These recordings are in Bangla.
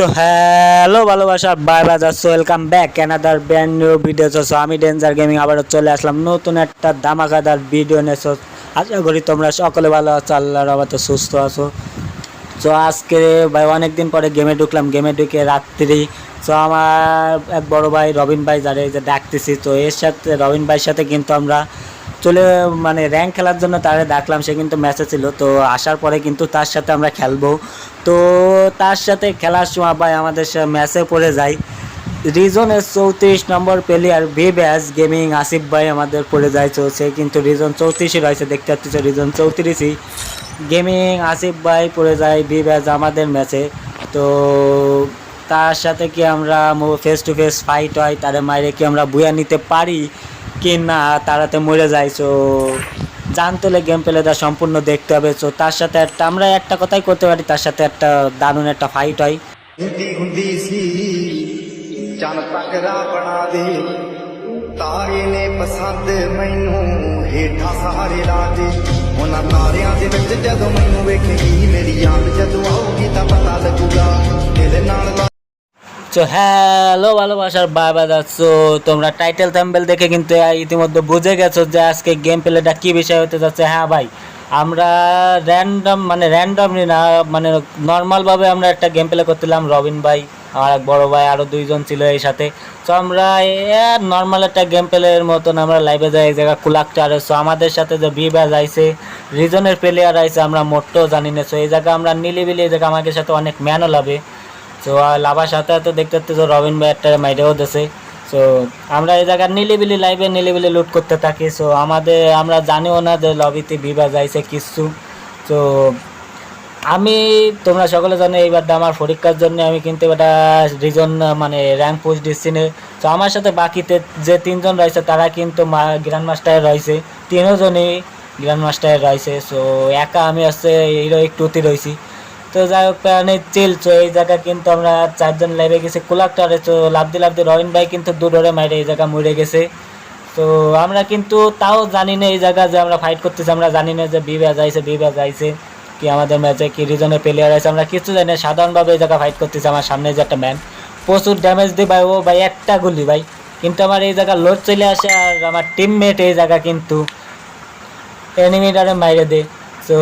সো হ্যালো ভালোবাসার বাই বাই যাচ্ছ welcome back another brand new video. So আমি ডেঞ্জার গেমিং, আবারও চলে আসলাম নতুন একটা ধামাকাদার ভিডিও নিয়ে। so আশা করি তোমরা সকলে ভালো আছো, আল্লাহর রহমতে সুস্থ আছো। তো আজকে ভাই অনেক দিন পরে গেমে ঢুকলাম, গেমে ঢুকে রাত্রি। তো আমার এক বড় ভাই রবিন ভাই, যারা যে ডাকতেছি, তো এর সাথে, রবিন ভাইয়ের সাথে কিন্তু আমরা চলে মানে র্যাঙ্ক খেলার জন্য তারে ডাকলাম, সে কিন্তু ম্যাচে ছিল। তো আসার পরে কিন্তু তার সাথে আমরা খেলব। তো তার সাথে খেলার সময় ভাই আমাদের ম্যাচে পড়ে যাই রিজনের চৌত্রিশ নম্বর প্লেয়ার ভি ব্যাস গেমিং আসিফ ভাই আমাদের পড়ে যায়। তো সে কিন্তু রিজন চৌত্রিশই রয়েছে, দেখতে পাচ্ছি রিজন চৌত্রিশই। গেমিং আসিফ ভাই পড়ে যায় ভি ব্যাস আমাদের ম্যাচে তো তার সাথে কি আমরা ফেস টু ফেস ফাইট হয়, তারে মাইরে কি আমরা বুয়া নিতে পারি? কি না তারাতে মরে যায় তো জানতে হলে গেম প্লেটা সম্পূর্ণ দেখতে হবে তো তার সাথে একটা আমরা একটা কথাই করতে পারি তার সাথে একটা দারুণ একটা ফাইট হয় ਹੁੰਦੀ ਹੁੰਦੀ ਸੀ ਚੰਨ ਤੱਕਰਾ ਬਣਾ ਦੇ ਤਾਰੇ ਨੇ ਪਸੰਦ ਮੈਨੂੰ ਹੇਠਾਂ ਸਹਾਰੇ ਲਾ ਦੇ ਉਹਨਾਂ ਤਾਰਿਆਂ ਦੇ ਵਿੱਚ ਜਦੋਂ ਮੈਨੂੰ ਵੇਖੇਗੀ ਮੇਰੀ ਯਾਦ ਜਦੋਂ ਆਊਗੀ ਤਾਂ ਪਤਾ ਲੱਗੂਗਾ ਤੇਰੇ ਨਾਲ তো হ্যালো ভালোবাসার বাবা যাচ্ছো। তোমরা টাইটেল থাম্বেল দেখে কিন্তু ইতিমধ্যে বুঝে গেছো যে আজকে গেম প্লেটা কী বিষয় হতে যাচ্ছে। হ্যাঁ ভাই, আমরা র্যান্ডম মানে র্যান্ডমলি না মানে নর্মালভাবে আমরা একটা গেম প্লে করছিলাম রবিন ভাই আমার এক বড় ভাই আরও দুইজন ছিল এই সাথে। তো আমরা নর্মাল একটা গেম প্লের মতন আমরা লাইভে যাই, এই জায়গা কুলাকটারে সো আমাদের সাথে যে বি ব্যাজ আইসে রিজনের প্লেয়ার আইসে আমরা মোটেও জানি না। সো এই জায়গা আমরা নিলিবিলি, এই জায়গা আমাদের সাথে অনেক ম্যানও লাভে। তো লাভার সাথে সাথে দেখতে তো রবিন ভাই একটা মাইরেও দিছে। সো আমরা এই জায়গায় নিলিবিলি লাইভে নিলিবিলি লুট করতে থাকি। সো আমাদের, আমরা জানিও না যে লবিতে বিবা যাইছে কিছু তো আমি, তোমরা সকলে জানো এইবার আমার পরীক্ষার জন্য। আমি কিন্তু এটা রিজন মানে র্যাঙ্ক পোস্ট দিচ্ছি না। তো আমার সাথে বাকিতে যে তিনজন রয়েছে, তারা কিন্তু গ্র্যান্ড মাস্টারে রয়েছে। তিনজনই গ্র্যান্ড মাস্টারে রয়েছে। সো একা আমি হচ্ছে হিরো একটুতে রয়েছি। তো যাই হোক প্রাণে চিল তো এই জায়গা কিন্তু আমরা চারজন লাইভে গেছি। কুলাকটারে তো লাভদি লাভদি রবিন ভাই কিন্তু দূরে মাইরে এই জায়গা মরে গেছে। তো আমরা কিন্তু তাও জানি না এই জায়গা যে আমরা ফাইট করতেছি, আমরা জানি না যে বিব্যাজ আইছে বিব্যাজ যাইছে কি আমাদের ম্যাচে কি রিজনের প্লেয়ার আছে, আমরা কিছু জানি না। সাধারণভাবে এই জায়গা ফাইট করতেছি, আমার সামনে যে একটা ম্যান প্রচুর ড্যামেজ দিই ভাই, ও ভাই, একটা গুলি ভাই। কিন্তু আমার এই জায়গা লোড চলে আসে আর আমার টিমমেট এই জায়গা কিন্তু এনিমিটারে মাইরে দে তো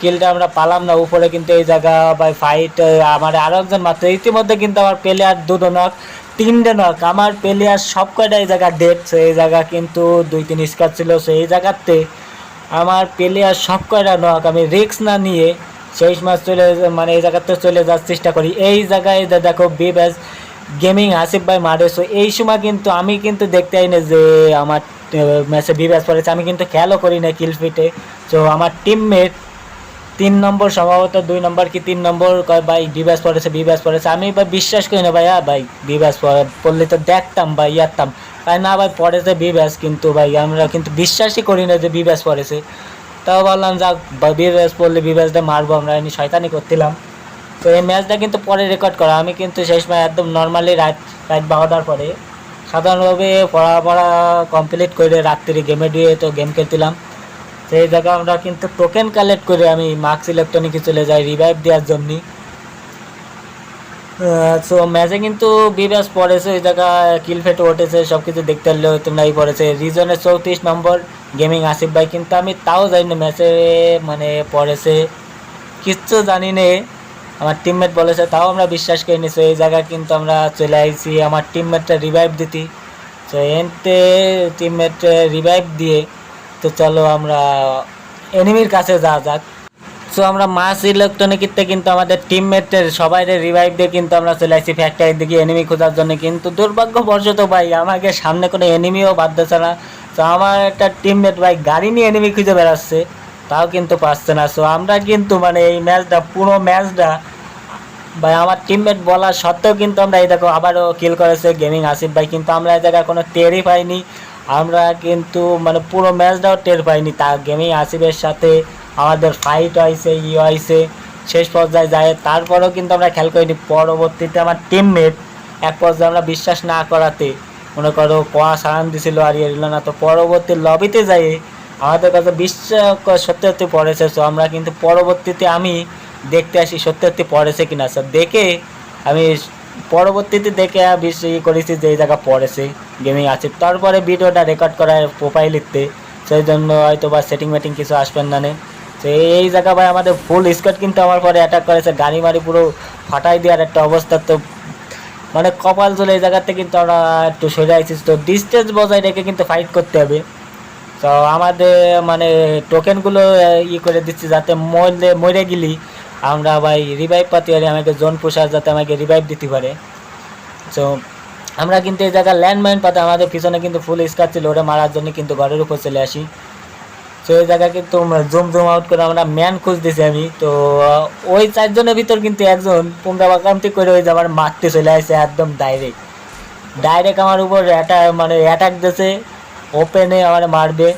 কিলটা আমরা পালাম না। উপরে কিন্তু এই জায়গা বাই ফাইট আমার আরও একজন মাত্র। ইতিমধ্যে কিন্তু আমার প্লেয়ার দুটো নক তিনটে নক আমার প্লেয়ার সব কয়টা এই জায়গা ডেট সো এই জায়গা কিন্তু দুই, তিন স্কার ছিল সো এই জায়গাতে। আমার প্লেয়ার সব কয়টা নক আমি রিক্স না নিয়ে শেষ মাস চলে মানে এই জায়গাতে চলে যাওয়ার চেষ্টা করি। এই জায়গায় দেখো বি ব্যাস গেমিং আসিফ ভাই মারে। সো এই সময় কিন্তু আমি কিন্তু দেখতে পাই না যে আমার ম্যাচে বি ব্যাস পড়েছে। আমি কিন্তু খেয়ালও করি না কিল ফিটে তো আমার টিমমেট তিন নম্বর, সম্ভবত দুই নম্বর কি তিন নম্বর, কয় ভাই বি ব্যাস পড়েছে বি ব্যাস পড়েছে। আমি ভাই বিশ্বাস করি না ভাই হ্যাঁ ভাই বি ব্যাস পড়লে তো দেখতাম ভাই, ইয়ারতাম। তাই না ভাই, পড়েছে বি ব্যাস কিন্তু ভাই, আমরা কিন্তু বিশ্বাসই করি না যে বি ব্যাস পড়েছে। তাও বললাম, যাক বি ব্যাস পড়লে বি ব্যাসটা মারবো, আমরা এমনি শয়তানি করছিলাম তো এই ম্যাচটা কিন্তু পরে রেকর্ড করা। আমি কিন্তু শেষ ম্যাচ একদম নর্মালি রাত রাত বারোটার পরে সাধারণভাবে পড়া পড়া কমপ্লিট করে রাত্রি গেমে দিয়ে তো গেম খেলছিলাম। সেই জায়গায় আমরা কিন্তু টোকেন কালেক্ট করে আমি মার্কস ইলেকট্রনিকে চলে যাই রিভাইভ দেওয়ার জন্য। সো ম্যাচে কিন্তু বিরাজ পড়েছে ওই জায়গা কিল ফেটে উঠেছে সব কিছু দেখতে পারলেও তোমরা এই পড়েছে। রিজনের চৌত্রিশ নম্বর গেমিং আসিফ ভাই কিন্তু আমি তাও জানি না ম্যাচে মানে পড়েছে। কিচ্ছু জানি না। আমার টিমমেট বলেছে, তাও আমরা বিশ্বাস করে নিছি এই জায়গায় কিন্তু আমরা চলে আইছি। আমার টিমমেটটা রিভাইভ দিতি। তো এনতে টিমমেট রিভাইভ দিয়ে, তো চলো আমরা এনিমির কাছে যা যাক। সো আমরা মাস ইলেকট্রনিকের কিন্তু আমাদের টিমমেটের সবাই রিভাইভ দিয়ে কিন্তু আমরা চলে আসছি ফ্যাক্টরির দিকে এনিমি খোঁজার জন্য। কিন্তু দুর্ভাগ্যবশত ভাই, আমাকে সামনে কোনো এনিমিও বাঁধতেছে না। তো আমার একটা টিমমেট ভাই গাড়ি নিয়ে এনিমি খুঁজে বেড়াচ্ছে, তাও কিন্তু পাচ্ছে না। সো আমরা কিন্তু মানে এই ম্যাচটা পুরো ম্যাচটা ভাই, আমার টিমমেট বলা সত্ত্বেও কিন্তু আমরা এই দেখো আবারও কিল করেছে গেমিং আসিফ ভাই, কিন্তু আমরা এই জায়গায় কোনো টেরই পাইনি। আমরা কিন্তু মানে পুরো ম্যাচটাও টের পাইনি। তা গেমিং আসিফের সাথে আমাদের ফাইট হয়েছে, ই হয়েছে, শেষ পর্যায়ে যায়। তারপরেও কিন্তু আমরা খেয়াল করিনি, পরবর্তীতে আমার টিমমেট এক পর্যায়ে আমরা বিশ্বাস না করাতে, মনে করো, কোয়া সারান দিছিল আর ইয়ে না। তো পরবর্তী লবিতে যাই, আমাদের কাছে বিশ্বাস সত্যি সত্যি পড়েছে। তো আমরা কিন্তু পরবর্তীতে আমি দেখতে আসি, সত্যি সত্যি পড়েছে কিনা স্যার দেখে আমি পরবর্তীতে দেখে বেশি করেছি যে এই জায়গা পড়েছে গেমিং আছে। তারপরে ভিডিওটা রেকর্ড করার প্রোফাইল লিখতে সেই জন্য হয়তো বা সেটিং মেটিং কিছু আসবেন না। তো এই জায়গা ভাই আমাদের ফুল স্কোয়াড কিন্তু আমার পরে অ্যাটাক করেছে, গাড়ি মারি পুরো ফাটাই দেওয়ার একটা অবস্থা তো মানে কপাল চলে এই জায়গাতে কিন্তু আমরা একটু সরে আইছিস তো ডিস্টেন্স বজায় রেখে কিন্তু ফাইট করতে হবে। তো আমাদের মানে টোকেনগুলো ই করে দিচ্ছি যাতে মরলে, মরে গেলি আমরা ভাই রিভাইভ পাতি পারি আমাকে জোন পোষার যাতে আমাকে রিভাইভ দিতে পারে। তো আমরা কিন্তু এই জায়গায় ল্যান্ডমাইন পাতে, আমাদের পিছনে কিন্তু ফুল স্কার ছিল ওটা মারার জন্য কিন্তু ঘরের উপর চলে আসি। তো এই জায়গায় কিন্তু জুম জুম আউট করে আমরা ম্যান খুঁজতেছি আমি। তো ওই চারজনের ভিতর কিন্তু একজন পুমরা বাকামতি করে ওই আমার মারতে চলে আসে একদম ডাইরেক্ট ডাইরেক্ট আমার উপর অ্যাটাক মানে অ্যাটাক দিয়েছে ওপেনে আমার মারবে।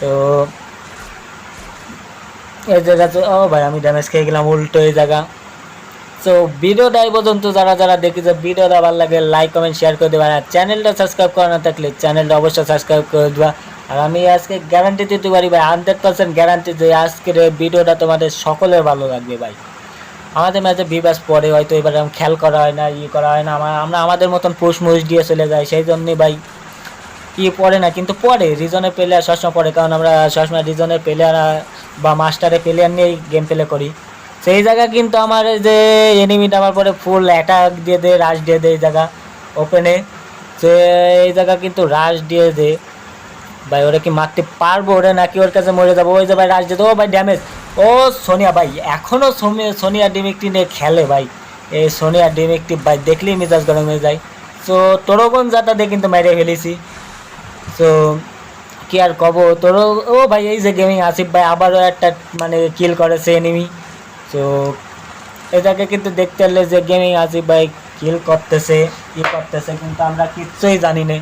তো এই জায়গা ও ভাই, আমি ড্যামেজ খেয়ে গেলাম, উল্টো এই জায়গা। তো ভিডিওটা এই পর্যন্ত যারা যারা দেখেছে ভিডিওটা ভালো লাগে লাইক কমেন্ট শেয়ার করে দেবেন আর চ্যানেলটা সাবস্ক্রাইব করা না থাকলে চ্যানেলটা অবশ্যই সাবস্ক্রাইব করে দেবা। আর আমি আজকে গ্যারান্টি দিতে পারি ভাই হান্ড্রেড পার্সেন্ট গ্যারান্টি যে আজকের ভিডিওটা তোমাদের সকলের ভালো লাগবে ভাই। আমাদের ম্যাচে বিবাস পরে হয়তো এবার খেয়াল করা হয় না ই করা হয় না। আমার আমাদের মতন পুষ মুষ দিয়ে চলে যাই, সেই জন্যই ভাই ই পড়ে না, কিন্তু পড়ে রিজনের প্লেয়ার সবসময় পড়ে, কারণ আমরা সবসময় রিজনের প্লেয়ার বা মাস্টারের প্লেয়ার নিয়েই গেম প্লে করি। সেই জায়গা কিন্তু আমার যে এনিমিটা আমার পরে ফুল অ্যাটাক দিয়ে দে রাশ দিয়ে দে এই জায়গা ওপেনে সে এই জায়গা কিন্তু রাশ দিয়ে দে ভাই, ওরা কি মারতে পারব ওরা, নাকি ওর কাছে মরে যাব? ওই যে ভাই রাশ দিয়ে দে ও ভাই ড্যামেজ ও সোনিয়া ভাই এখনও সোনিয়া ডিমিকটি নিয়ে খেলে ভাই। এই সোনিয়া ডিমিকটি ভাই, দেখলেই মেজাজ গরম হয়ে যায়। তো তোরগন যাটা দিয়ে কিন্তু মেরে ফেলেছি। তো কি আর কব? তোর ও ভাই, এই যে গেমিং আসিফ ভাই, আবারও একটা মানে কিল করেছে এনিমি তো এটাকে কিন্তু দেখতে হলে যে গেমিং আসিফ ভাই কিল করতেছে কি করতেছে, কিন্তু আমরা কিচ্ছুই জানি না।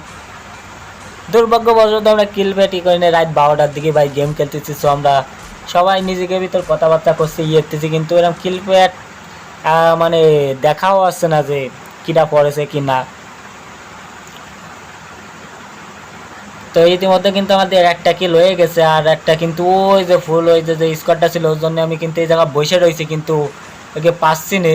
দুর্ভাগ্যবশত আমরা কিল ব্যাটি করি না রাত বারোটার দিকে ভাই গেম খেলতেছি তো আমরা সবাই নিজেকে ভিতর কথাবার্তা করছি ইয়েতেছি কিন্তু এরকম কিল প্যাট মানে দেখাও আসছে না যে কিটা পড়েছে কি না তো ইতিমধ্যে কিন্তু আমাদের একটা কিল হয়ে গেছে, আর একটা কিন্তু ওই যে ফুল ওই যে স্কোয়াডটা ছিল, ওর জন্য আমি কিন্তু এই জায়গায় বসে রয়েছি কিন্তু ওকে পাচ্ছি নে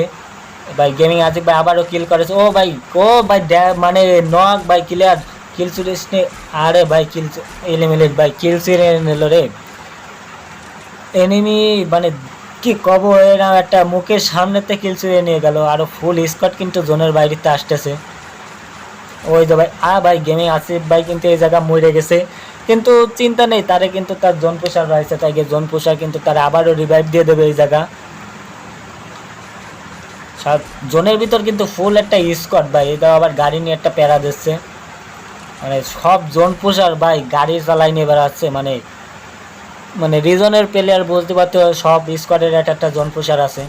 ভাই গেমিং আছে ভাই আবারও কিল করেছে। ও ভাই ও ভাই মানে নক ভাই ক্লিয়ার কিল চুরিস নে আরে ভাই কিল এলিমিনেট ভাই কিল চুরে নিল রে। এনিমি মানে কি কব, এরা একটা মুখের সামনেতে কিল চুরিয়ে নিয়ে গেল, আরও ফুল স্কোয়াড কিন্তু জোনের বাইরেতে আসতেছে। ওই যে ভাই আ ভাই গেমে আসিফ ভাই কিন্তু এই জায়গা মরে গেছে। কিন্তু চিন্তা নেই, তারে কিন্তু তার জন পোষার রয়েছে, তাই জন পোষার কিন্তু তারা আবারও রিভাইভ দিয়ে দেবে এই জায়গা। জোনের ভিতর কিন্তু ফুল একটা স্কট ভাই এটা আবার গাড়ি নিয়ে একটা প্যারা দিচ্ছে। মানে সব জোন পোষার ভাই গাড়ি চালাই নিয়ে বেড়াচ্ছে মানে মানে রিজনের প্লেয়ার বলতে পারতে সব স্কোয়াডের একটা একটা জোন পোষার আছে।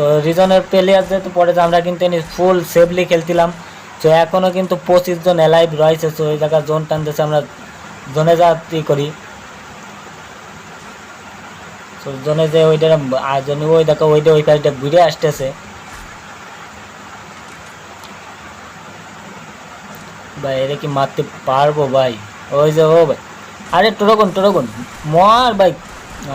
তো রিজনের প্লেয়ার যেহেতু পরে আমরা কিন্তু ফুল সেফলি খেলছিলাম। তো এখনও কিন্তু পঁচিশ জন অ্যালাইভ রয়েছে, তো ওই জায়গায় জোন টানতেছে, আমরা জোনে যা করি? তো জোনে যে ওইটা জন্য ওই দেখো, ওইটা, ওই পাশটা ঘুরে আসতেছে। ভাই, এটা কি মারতে পারব ভাই? ওই যে, ও ভাই। আরে টোরগুন টোরগুন মর ভাই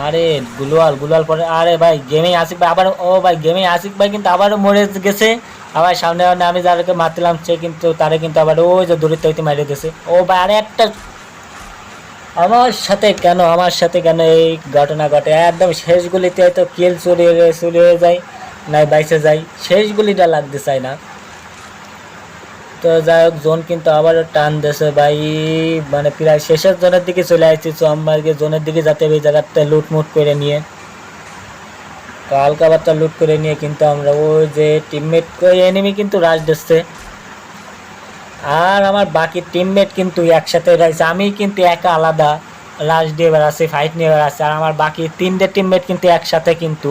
আরে গুলওয়াল গুলওয়াল পরে, আরে ভাই গেমে আসিক ভাই, আবার, ও ভাই গেমে আসিক ভাই কিন্তু আবারও মরে গেছে। আবার সামনে সামনে আমি যাদেরকে মারছিলাম, সে কিন্তু, তারে কিন্তু আবার ওই যে দূরে তৈতে মারিয়ে দিয়েছে। ও ভাই, আরে একটা আমার সাথে কেন, আমার সাথে কেন এই ঘটনা ঘটে? একদম শেষ গুলিতে হয়তো কিল চুরি চুরি হয়ে যায়, নাই বাইসে যায়। শেষ গুলিটা লাগতে চায় না। তো যাই হোক, জোন কিন্তু আবারও টান দেছে ভাই। মানে প্রায় শেষের জোনের দিকে চলে আসছি আমাকে জোনের দিকে যাতে হবে এই জায়গাতে লুটমুট করে নিয়ে। তো হালকা লুট করে নিয়ে কিন্তু আমরা ওই যে টিমমেট ওই এনিমি কিন্তু রাশ দিচ্ছে। আর আমার বাকি টিমমেট কিন্তু একসাথে রয়েছে। আমি কিন্তু একা আলাদা রাশ দিয়ে বেড়াচ্ছি ফাইট নিয়ে বেড়াচ্ছি। আর আমার বাকি তিনটে টিমমেট কিন্তু একসাথে কিন্তু।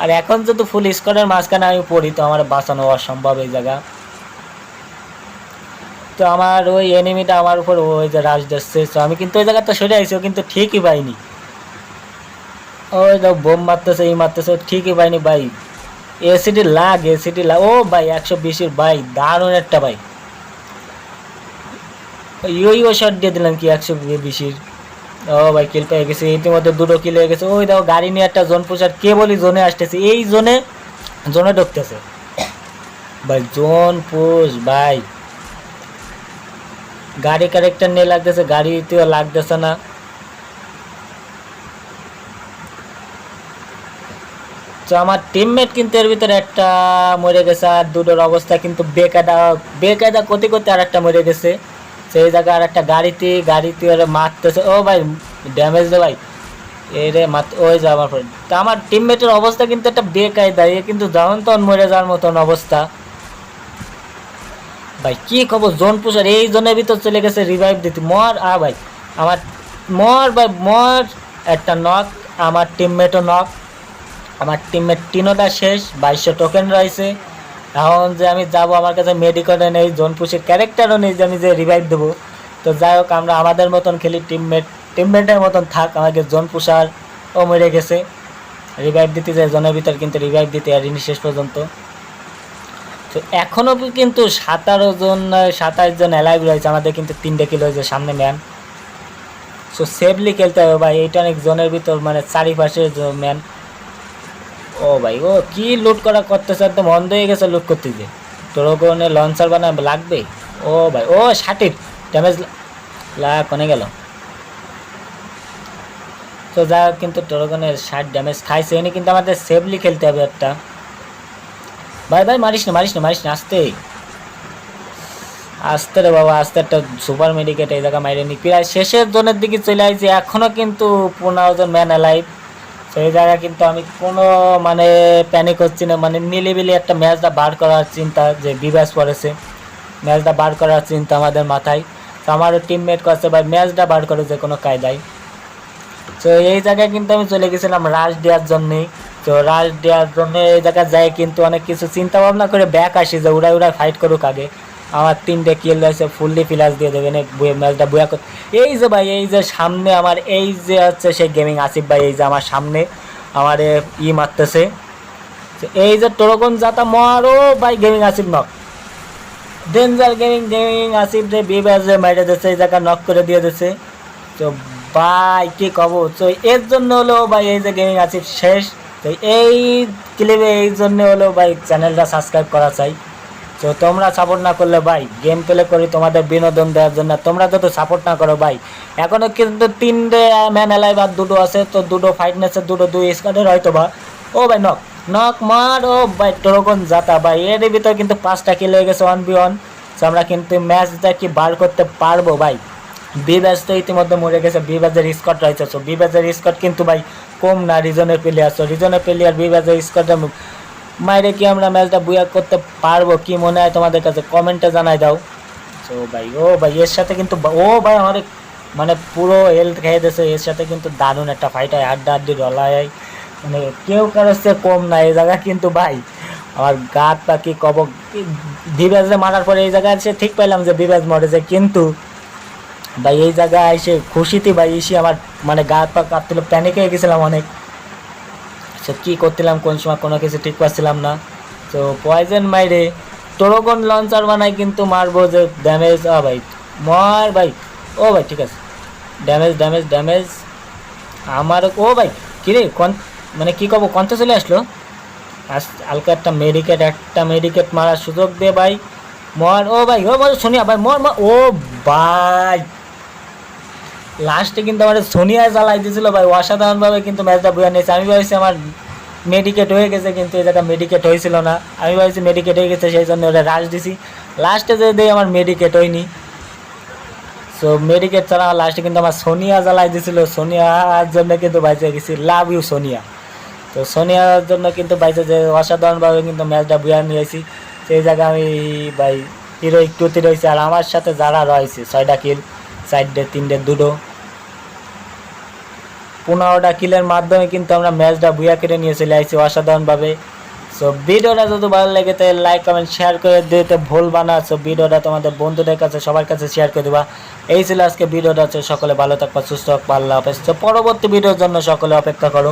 আর এখন যদি ফুল স্কোয়াডের মাঝখানে আমি পড়ি, তো আমার বাঁচানো অসম্ভব এই জায়গা। তো আমার ওই এনিমিটা আমার উপর ওই যে রাশ তো আমি কিন্তু ওই জায়গাটা সরে আইছি, ও কিন্তু ঠিকই পাইনি। ওই তো বোম মারতেছে এই মারতেছে ঠিকই পাইনি ভাই। এসিডি লাগ এসিডি লাগ। ও ভাই, একশো বিশের ভাই, দারুণ একটা ভাই। ইও ইও শট দিয়ে দিলাম কি, একশো বিশের। ও ভাই কিল পেয়ে গেছে, ইতিমধ্যে দুটো কিল হয়ে গেছে। ওই দেখো, গাড়ি নিয়ে একটা জোন পুষার কে বলি জোনে আসতেছে। এই জোনে জোনে ঢুকতেছে। ভাই জোন পুষ ভাই। গাড়ি ক্যারেক্টার নিয়ে লাগতেছে, গাড়িতেও লাগতেছে না। তো আমার টিমমেট কিন্তু এর ভিতরে একটা মরে গেছে আর দুটোর অবস্থা কিন্তু বেকায়দা বেকায়দা করতে করতে আর একটা মরে গেছে। সেই জায়গায় আর একটা গাড়িতে গাড়িতে ওরা মারতেছে। ও ভাই ড্যামেজ দে ভাই। এই রে মাত ওই যে আমার friend। তা আমার টিমমেটের অবস্থা কিন্তু একটা বেকায়দা। এ কিন্তু যখন তখন মরে যাওয়ার মতন অবস্থা। ভাই, কি খবর? জোন পুষার এই জোনের ভিতর চলে গেছে রিভাইভ দিতে। মর আ ভাই, আমার মর ভাই, মর। একটা নক আমার টিমমেটও নক আমার টিমমেট তিনোটা শেষ, বাইশশো টোকেন রয়েছে। এখন যে আমি যাব, আমার কাছে মেডিকেলে নেই জোন পুষের ক্যারেক্টারও নেই যে আমি যে রিভাইভ দেবো। তো যাই হোক, আমরা আমাদের মতন খেলি টিমমেট টিমমেটের মতন থাক। আমাকে জোন পুষার ও মরে গেছে। রিভাইভ দিতে যায়, জোনের ভিতর কিন্তু রিভাইভ দিতে পারিনি শেষ পর্যন্ত। তো এখনও কিন্তু সাতারো জন সাতাশ জন অ্যালাইভ রয়েছে। আমাদের কিন্তু তিনটে কিলো হয়েছে সামনে ম্যান সো সেফলি খেলতে হবে ভাই। এইটা অনেক জোনের ভিতর মানে চারিপাশে ম্যান ও ভাই, ও কি লুট করা করতেছে? একদম বন্ধ হয়ে গেছে লুট করতে যে তোর ওখানে লঞ্চার বানা লাগবে? ও ভাই, ও ষাটির ড্যামেজ লা কোনে গেল। তো যা কিন্তু ওখানে ষাট ড্যামেজ খাইছে। এনে কিন্তু আমাদের সেফলি খেলতে হবে একটা। ভাই ভাই, মারিস না মারিস না মারিস না, আসতে। আসতে রে বাবা, আসতে একটা সুপার মেডিকেট এই জায়গা মাইরে নি। প্রায় শেষের জনের দিকে চলে আসছে এখনও কিন্তু পনেরো জন ম্যান অ্যালাইভ এই জায়গায় কিন্তু আমি কোনো মানে প্যানিক হচ্ছি না মানে নিলিবিলি একটা ম্যাচটা বার করার চিন্তা যে বিবাস পড়েছে। ম্যাচটা বার করার চিন্তা আমাদের মাথায়। তো আমারও টিমমেট করছে ভাই ম্যাচটা বার করে যে কোনো কায়দায়। তো এই জায়গায় কিন্তু আমি চলে গেছিলাম রাশ দেওয়ার জন্যেই তো রাশ দেওয়ার জন্য এই জায়গায় যাই কিন্তু অনেক কিছু চিন্তা ভাবনা করে ব্যাক আসি যে উড়াই উড়াই ফাইট করুক আগে। আমার তিনটে কিল রয়েছে ফুললি ফিলাস দিয়ে দেবেন ম্যাচটা বুয়া কর এই যে ভাই, এই যে সামনে আমার, এই যে হচ্ছে সেই গেমিং আসিফ ভাই, এই যে আমার সামনে, আমার ই মারতেছে। এই যে তোরকম যাতা মারো ভাই gaming Asif knock danger gaming gaming Asif যে বি ব্যাজে মেরে দিচ্ছে এই জায়গা নক করে দিয়ে দিচ্ছে তো ভাই, কি কব? তো এর জন্য হলো ভাই, এই যে গেমিং আসিফ শেষ। তো এই ক্লিপে এই জন্য হলো ভাই চ্যানেলটা সাবস্ক্রাইব করা চাই। তো তোমরা সাপোর্ট না করলে ভাই গেম প্লে করি তোমাদের বিনোদন দেওয়ার জন্য তোমরা যত সাপোর্ট না করো ভাই, এখনও কিন্তু তিনটে ম্যান এলাই বা দুটো আছে, তো দুটো ফাইটনেসের দুটো দুই স্কোয়াডের হয়তো বা। ও ভাই নক নক মার, ও ভাই, তোরকম যাতা ভাই। এর ভিতরে কিন্তু পাঁচটা কিল গেছে ওয়ান বি ওয়ান তো আমরা কিন্তু ম্যাচটা কি বার করতে পারব ভাই। বি ব্যাচ তো ইতিমধ্যে মরে গেছে বি ব্যাচের স্কট রয়েছে। তো বি ব্যাচের স্কট কিন্তু ভাই কম না রিজনের প্লেয়ার তো রিজনের প্লেয়ার বি ব্যাচের স্কটটা মাইরে কি আমরা ম্যাচটা বুয়া করতে পারব কি মনে হয় তোমাদের কাছে? কমেন্টে জানাই দাও। সো ভাই, ও ভাই, এর সাথে কিন্তু ও ভাই আমার মানে পুরো হেলথ খেয়ে দিয়েছে। এর সাথে কিন্তু দারুণ একটা ফাইট হয়। আড্ডা আড্ডি ডলায় মানে কেউ কারোর চেয়ে কম না। এই জায়গা কিন্তু ভাই, আমার গাত পা কি কব বিবাজে মারার পরে এই জায়গায় এসে ঠিক পাইলাম যে বিবাজ মরেছে। কিন্তু ভাই, এই জায়গায় এসে খুশিতে ভাই, এসে আমার মানে গা পা কাঁপছিল প্যানিক হয়ে গেছিলাম অনেক। সে কী করছিলাম কোন সময় কোনো কিছু ঠিক পাচ্ছিলাম না। তো পয়জন মাইরে তোরগন লঞ্চার বানাই কিন্তু মারবো যে ড্যামেজ আ ভাই, মার ভাই, ও ভাই, ঠিক আছে। ড্যামেজ ড্যামেজ ড্যামেজ আমার, ও ভাই কিরে কোন মানে কী করব কন্তে চলে আসলো? আস হালকা একটা মেডিকেট একটা মেডিকেট মারার সুযোগ দে ভাই, মর, ও ভাই, ও মর সোনিয়া ভাই মর মর, ও ভাই। লাস্টে কিন্তু আমার সোনিয়া জ্বালাই দিয়েছিল ভাই অসাধারণভাবে কিন্তু ম্যাচটা বুঝে নিয়েছে। আমি ভাবছি আমার মেডিকেট হয়ে গেছে কিন্তু এই জায়গায় মেডিকেট হয়েছিল না। আমি ভাবছি মেডিকেট হয়ে গেছে, সেই জন্য ওরা রাশ দিছি। লাস্টে যে দেয় আমার মেডিকেট হয়নি। সো মেডিকেট ছাড়া আমার লাস্টে কিন্তু আমার সোনিয়া জ্বালাই দিয়েছিল সোনিয়ার জন্য কিন্তু বাইচে গেছি। Love you Sonia. তো সোনিয়ার জন্য কিন্তু বাইচে যে অসাধারণভাবে কিন্তু ম্যাচটা বুঝে নিয়েছি। সেই জায়গায় আমি, ভাই হিরো একটুতে রয়েছে আর আমার সাথে যারা রয়েছে, ছয়টা কিল চারটে, তিনটে, দুটো। পনেরোটা কিলের মাধ্যমে কিন্তু আমরা ম্যাচটা বুয়া কেটে নিয়ে চলে আসছি অসাধারণভাবে। সো ভিডিওটা যদি ভালো লাগে তাহলে লাইক কমেন্ট শেয়ার করে দিতে ভুলবা না। সো ভিডিওটা তোমাদের বন্ধুদের কাছে, সবার কাছে শেয়ার করে দেবা। এই ছিল আজকে ভিডিওটা হচ্ছে সকলে ভালো থাকবা, সুস্থ থাকবা, আল্লাহ হাফেজ। তো পরবর্তী ভিডিওর জন্য সকলে অপেক্ষা করো